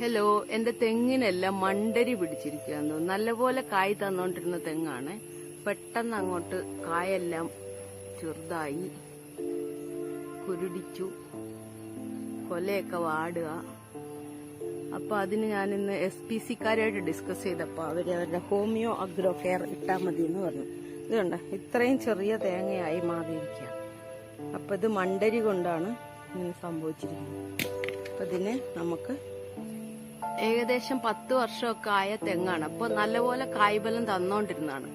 Hello എന്റെ തെങ്ങിനെല്ലാം മണ്ടരി പിടിച്ചിരിക്കുകയെന്ന് നല്ലപോലെ കായ് തന്നോണ്ടിരുന്ന തെങ്ങാണ്. പെട്ടെന്ന് അങ്ങോട്ട് കായെല്ലാം ചെറുതായി കുരുടിച്ചു. കൊലയൊക്കെ വാടുക. അപ്പൊ അതിന് ഞാൻ ഇന്ന് എസ് പി സിക്കാരായിട്ട് ഡിസ്കസ് ചെയ്തപ്പോ അവർ അവരുടെ ഹോമിയോ അഗ്രോ കെയർ ഇട്ടാ മതി എന്ന് പറഞ്ഞു ഇതുണ്ട് ഇത്രയും ചെറിയ തേങ്ങയായി മാറിയിരിക്കുക അപ്പൊ ഇത് മണ്ടരി കൊണ്ടാണ് ഇങ്ങനെ സംഭവിച്ചിരിക്കുന്നത്. അപ്പൊ ഇതിന് നമുക്ക് ഏകദേശം പത്ത് വർഷമൊക്കെ ആയ തെങ്ങാണ്. അപ്പൊ നല്ലപോലെ കായ്ബലം തന്നോണ്ടിരുന്നതാണ്.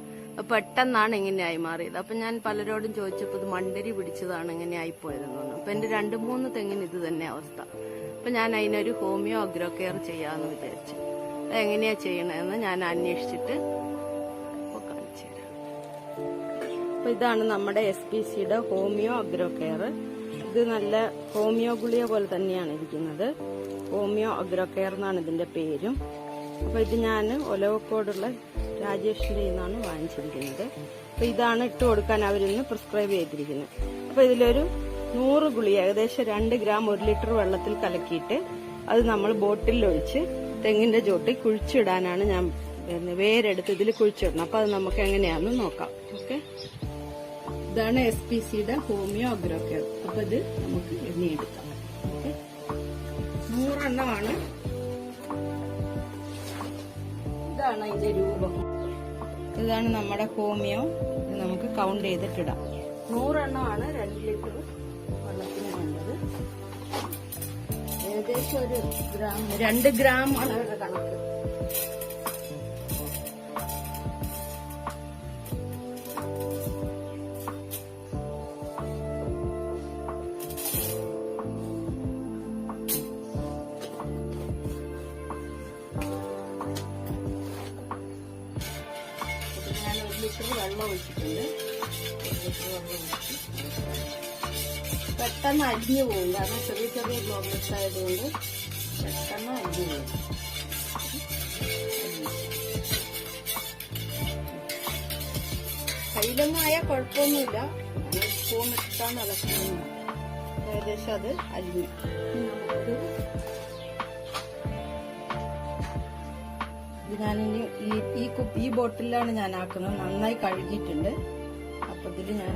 പെട്ടെന്നാണ് ഇങ്ങനെയായി മാറിയത്. അപ്പൊ ഞാൻ പലരോടും ചോദിച്ചപ്പോൾ ഇത് മണ്ടരി പിടിച്ചതാണ് ഇങ്ങനെ ആയിപ്പോയതെന്ന് പറഞ്ഞു. അപ്പൊ എന്റെ രണ്ട് മൂന്ന് തെങ്ങിന് ഇത് തന്നെ അവസ്ഥ. അപ്പൊ ഞാൻ അതിനൊരു ഹോമിയോ അഗ്രോ കെയർ ചെയ്യാന്ന് വിചാരിച്ചു. അതെങ്ങനെയാ ചെയ്യണതെന്ന് ഞാൻ അന്വേഷിച്ചിട്ട് കാണിച്ചു തരാം. അപ്പൊ ഇതാണ് നമ്മുടെ എസ് പി സിയുടെ ഹോമിയോ അഗ്രോ കെയർ. ഇത് നല്ല ഹോമിയോ ഗുളിയ പോലെ തന്നെയാണ് ഇരിക്കുന്നത്. ഹോമിയോ അഗ്രോ കെയർ എന്നാണ് ഇതിന്റെ പേരും. അപ്പൊ ഇത് ഞാൻ ഒലവക്കോടുള്ള രാജേഷിന്റെ നിന്നാണ് വാങ്ങിച്ചിരിക്കുന്നത്. അപ്പൊ ഇതാണ് ഇട്ട് കൊടുക്കാൻ അവരിന്ന് പ്രിസ്ക്രൈബ് ചെയ്തിരിക്കുന്നത്. അപ്പൊ ഇതിലൊരു നൂറ് ഗുളി ഏകദേശം രണ്ട് ഗ്രാം ഒരു ലിറ്റർ വെള്ളത്തിൽ കലക്കിയിട്ട് അത് നമ്മൾ ബോട്ടിൽ ഒഴിച്ച് തെങ്ങിന്റെ ചോട്ടിൽ കുഴിച്ചിടാനാണ് ഞാൻ വേരെടുത്ത് ഇതിൽ കുഴിച്ചിടണം അപ്പൊ അത് നമുക്ക് എങ്ങനെയാണെന്ന് നോക്കാം. ഓക്കെ? ഇതാണ് എസ് പി സിയുടെ ഹോമിയോ അഗ്രോ കെയർ അപ്പൊ ഇത് നമുക്ക് എണ്ണിയെടുക്കാം. നൂറെണ്ണമാണ്. ഇതാണ് അതിന്റെ രൂപം. ഇതാണ് നമ്മുടെ ഹോമിയോ. ഇത് നമുക്ക് കൗണ്ട് ചെയ്തിട്ടിടാം. നൂറെണ്ണമാണ് രണ്ട് ലിറ്റർ വെള്ളത്തിന് വേണ്ടത്. ഏകദേശം ഒരു ഗ്രാം രണ്ട് ഗ്രാം ആണ് കണക്ക്. ലിറ്റർ വെള്ളം ഒഴിച്ചിട്ടുണ്ട്. പെട്ടെന്ന് അരിഞ്ഞു പോകും. കാരണം ചെറിയ ചെറിയ ബ്ലോക്കസ് ആയതുകൊണ്ട് പെട്ടെന്ന് അരിഞ്ഞു പോകും. കയ്യിലൊന്നും ആയാൽ കുഴപ്പമൊന്നുമില്ല. സ്പൂൺ ഇട്ടാണ് ഇളക്കുന്നത് ഏകദേശം അത് അരിഞ്ഞു. ഇത് ഈ ഈ കുപ്പി ഈ ബോട്ടിലാണ് ഞാൻ ആക്കുന്നത് നന്നായി കഴുകിയിട്ടുണ്ട്. അപ്പൊ ഇതിൽ ഞാൻ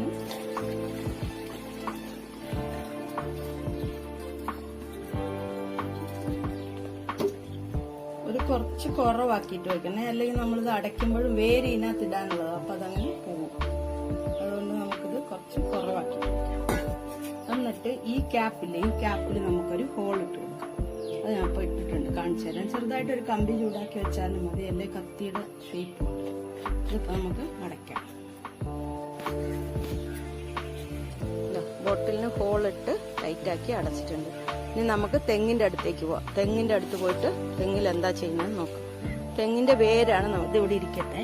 ഒരു കുറച്ച് കുറവാക്കിയിട്ട് വെക്കണേ. അല്ലെങ്കിൽ നമ്മളിത് അടയ്ക്കുമ്പോഴും വേര് ഇതിനകത്ത് ഇടാനുള്ളത്. അപ്പൊ അതങ്ങനെ പോകും. അതുകൊണ്ട് നമുക്കിത് കുറച്ച് കുറവാക്കി. വെക്കാം എന്നിട്ട് ഈ ക്യാപ്പിൽ ഈ ക്യാപ്പിൽ നമുക്കൊരു ഹോൾ ഇട്ട് കൊടുക്കാം. അത് ഞാൻ ഇപ്പോൾ ഇട്ടിട്ടുണ്ട് കാണിച്ചു തരാം. ചെറുതായിട്ട് ഒരു കമ്പി ചൂടാക്കി വെച്ചാലും മതി. അല്ലെ കത്തിയുടെ ഷേപ്പ് ഇതിപ്പോൾ നമുക്ക് അടയ്ക്കാം ബോട്ടിലിന് ഹോളിട്ട് ടൈറ്റാക്കി അടച്ചിട്ടുണ്ട്. ഇനി നമുക്ക് തെങ്ങിന്റെ അടുത്തേക്ക് പോവാം. തെങ്ങിന്റെ അടുത്ത് പോയിട്ട് തെങ്ങിൽ എന്താ ചെയ്യുന്നത് നോക്കാം. തെങ്ങിന്റെ വേരാണ് നമുക്ക് ഇവിടെ ഇരിക്കട്ടെ.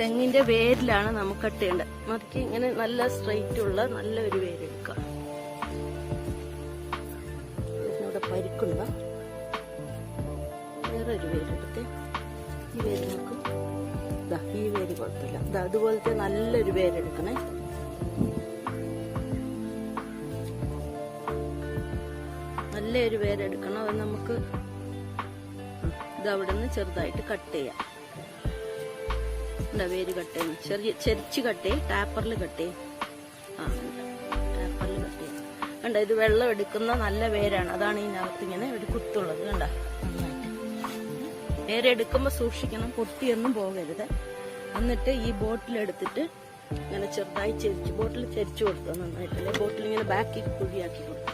തെങ്ങിന്റെ വേരിലാണ് നമുക്ക് കട്ടേണ്ടത്. മറിക്ക് ഇങ്ങനെ നല്ല സ്ട്രൈറ്റ് ഉള്ള നല്ല ഒരു പരിക്കുണ്ട വേറൊരു വേരെടുത്ത് ഈ വേര് നോക്കും. ദാ ഈ വേര് കുഴപ്പമില്ല. ദാ അതുപോലത്തെ നല്ലൊരു വേരെടുക്കണേ നല്ലൊരു വേരെടുക്കണം അത് നമുക്ക് ഇത് നിന്ന് ചെറുതായിട്ട് കട്ട് ചെയ്യാം. വേര് കട്ട് ചെറിയ ചെരിച്ച് കട്ട് ചെയ്യും. ടാപ്പറിൽ കട്ട് ചെയ്യും. കണ്ട ഇത് വെള്ളം എടുക്കുന്ന നല്ല വേരാണ്. അതാണ് ഇതിനകത്ത് ഇങ്ങനെ ഒരു കുത്തുള്ളത് കണ്ട? വേര് എടുക്കുമ്പോൾ സൂക്ഷിക്കണം പൊട്ടിയൊന്നും പോകരുത്. എന്നിട്ട് ഈ ബോട്ടിൽ എടുത്തിട്ട് ഇങ്ങനെ ചെറുതായി ചെരിച്ച് ബോട്ടിൽ ചെരിച്ചു കൊടുത്തു നന്നായിട്ടല്ലേ ബോട്ടിൽ ഇങ്ങനെ ബാക്കി കുഴിയാക്കി കൊടുത്തു.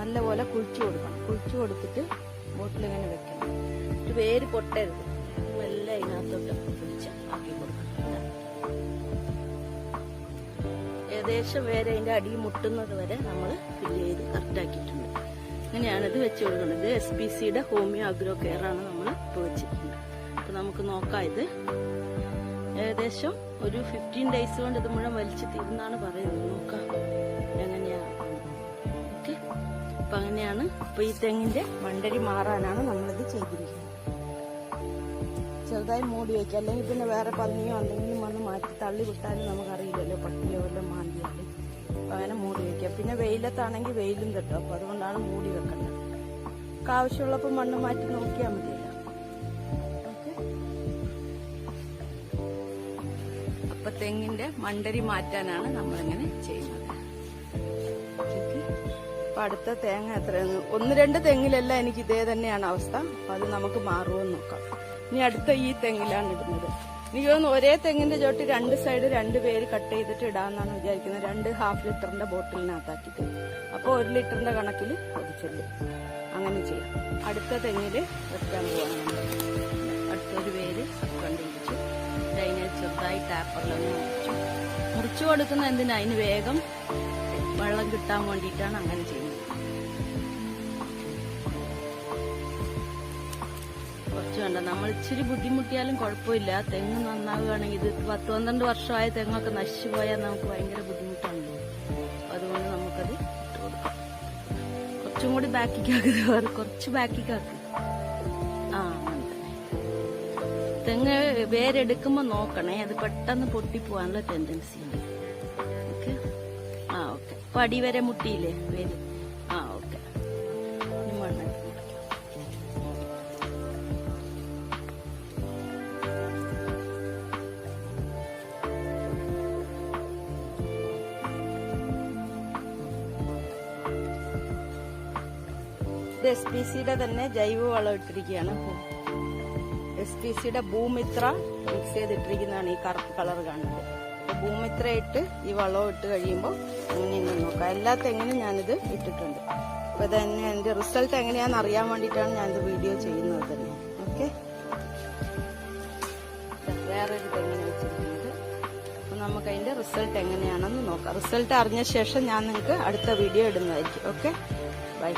നല്ലപോലെ കുഴിച്ചു കൊടുക്കണം. കുഴിച്ചു കൊടുത്തിട്ട് ബോട്ടിൽ ഇങ്ങനെ വെക്കണം. ഒരു വേര് പൊട്ടരുത്. എല്ലാം അതിനകത്തോട്ട് ഏകദേശം വരെ അതിന്റെ അടി മുട്ടുന്നത് വരെ നമ്മൾ ഫില്ല് ചെയ്ത് കറക്റ്റാക്കിയിട്ടുണ്ട് അങ്ങനെയാണ് ഇത് വെച്ച് കൊടുക്കുന്നത്. എസ് പി സിയുടെ ഹോമിയോ അഗ്രോ കെയർ ആണ് നമ്മൾ ഇപ്പോൾ വെച്ചിട്ടുണ്ട് അപ്പൊ നമുക്ക് നോക്കാം ഇത്. ഏകദേശം ഒരു ഫിഫ്റ്റീൻ ഡേയ്സ് കൊണ്ട് ഇത് മുഴുവൻ വലിച്ചു തീരുന്നാണ് പറയുന്നത്. നോക്കാം. എങ്ങനെയാ? ഓക്കെ. അപ്പൊ അങ്ങനെയാണ്. ഇപ്പൊ ഈ തെങ്ങിന്റെ മണ്ടരി മാറാനാണ് നമ്മളിത് ചെയ്തിരിക്കുന്നത്. ചെറുതായി മൂടി വയ്ക്കുക അല്ലെങ്കിൽ പിന്നെ വേറെ പന്നിയോ എന്തെങ്കിലും വന്ന് മാറ്റി തള്ളി വിട്ടാലും നമുക്കറിയില്ലല്ലോ പട്ടിയോ വല്ലതും മാന്തിയാലും അങ്ങനെ മൂടി വയ്ക്കുക പിന്നെ വെയിലത്താണെങ്കിൽ വെയിലും തട്ടും. അപ്പോൾ അതുകൊണ്ടാണ് മൂടി വെക്കേണ്ടത്. നമുക്ക് ആവശ്യമുള്ളപ്പോൾ മണ്ണ് മാറ്റി നോക്കിയാൽ മതി അപ്പൊ തെങ്ങിന്റെ മണ്ടരി മാറ്റാനാണ് നമ്മളിങ്ങനെ ചെയ്യുന്നത്. അപ്പൊ അടുത്ത തേങ്ങ എത്രയാണ്? ഒന്ന് രണ്ട് തെങ്ങിലല്ല എനിക്ക് ഇതേ തന്നെയാണ് അവസ്ഥ. അപ്പൊ അത് നമുക്ക് മാറുമെന്ന് നോക്കാം. ഇനി അടുത്ത ഈ തെങ്ങിലാണ് ഇടുന്നത്. എനിക്ക് തോന്നുന്നു ഒരേ തെങ്ങിന്റെ ചോട്ട് രണ്ട് സൈഡ് രണ്ട് പേര് കട്ട് ചെയ്തിട്ട് ഇടാന്നാണ് വിചാരിക്കുന്നത്. രണ്ട് ഹാഫ് ലിറ്ററിന്റെ ബോട്ടിലിനകത്താക്കിയിട്ട് അപ്പോൾ ഒരു ലിറ്ററിന്റെ കണക്കിൽ ഒതിച്ചല്ലേ അങ്ങനെ ചെയ്യാം. അടുത്ത തെങ്ങിൽ വെക്കാൻ പോവാണ് അടുത്തൊരു പേര് കണ്ടുപിടിച്ചു അതിനെ ചെറുതായി ടാപ്പറിലൊന്ന് മുറിച്ചു കൊടുക്കുന്ന എന്തിനാ? അതിന് വേഗം വെള്ളം കിട്ടാൻ വേണ്ടിയിട്ടാണ് അങ്ങനെ ചെയ്യുന്നത്. കുറച്ച് വേണ്ട നമ്മൾ ഇച്ചിരി ബുദ്ധിമുട്ടിയാലും കുഴപ്പമില്ല. തെങ്ങ് നന്നാവുകയാണെങ്കിൽ ഇത് പത്ത് പന്ത്രണ്ട് വർഷമായ തെങ്ങൊക്കെ നശിച്ചു പോയാൽ നമുക്ക് ഭയങ്കര ബുദ്ധിമുട്ടാണല്ലോ അതുകൊണ്ട് നമുക്കത് കുറച്ചും കൂടി ബാക്കിക്കാക്കുക വേറെ കുറച്ച് ബാക്കിക്കാക്കുക ആ തെങ്ങ് വേരെടുക്കുമ്പോൾ നോക്കണേ. അത് പെട്ടെന്ന് പൊട്ടിപ്പോവാനുള്ള ടെൻഡൻസി ഉണ്ട്. ഓക്കെ ആ ഓക്കെ അപ്പൊ അടിവരെ മുട്ടിയില്ലേ? വേര്. എസ് പി സിയുടെ തന്നെ ജൈവ വളം ഇട്ടിരിക്കുകയാണ് എസ് പി സിയുടെ ഭൂമിത്ര മിക്സ് ചെയ്തിട്ടിരിക്കുന്നതാണ് ഈ കറുപ്പ് കളർ കാണുന്നത്. ഭൂമിത്ര ഇട്ട് ഈ വളം ഇട്ട് കഴിയുമ്പോൾ ഇങ്ങനെ നോക്കാം. എല്ലാ തെങ്ങിനും ഞാനിത് ഇട്ടിട്ടുണ്ട്. അപ്പൊ തന്നെ എന്റെ റിസൾട്ട് എങ്ങനെയാണെന്ന് അറിയാൻ വേണ്ടിയിട്ടാണ് ഞാനിത് വീഡിയോ ചെയ്യുന്നത് തന്നെ. ഓക്കെ വേറൊരു തെങ്ങിന് വെച്ചിരിക്കുന്നത്. അപ്പൊ നമുക്ക് അതിന്റെ റിസൾട്ട് എങ്ങനെയാണെന്ന് നോക്കാം. റിസൾട്ട് അറിഞ്ഞ ശേഷം ഞാൻ നിങ്ങൾക്ക് അടുത്ത വീഡിയോ ഇടുന്നതായിരിക്കും. Okay bye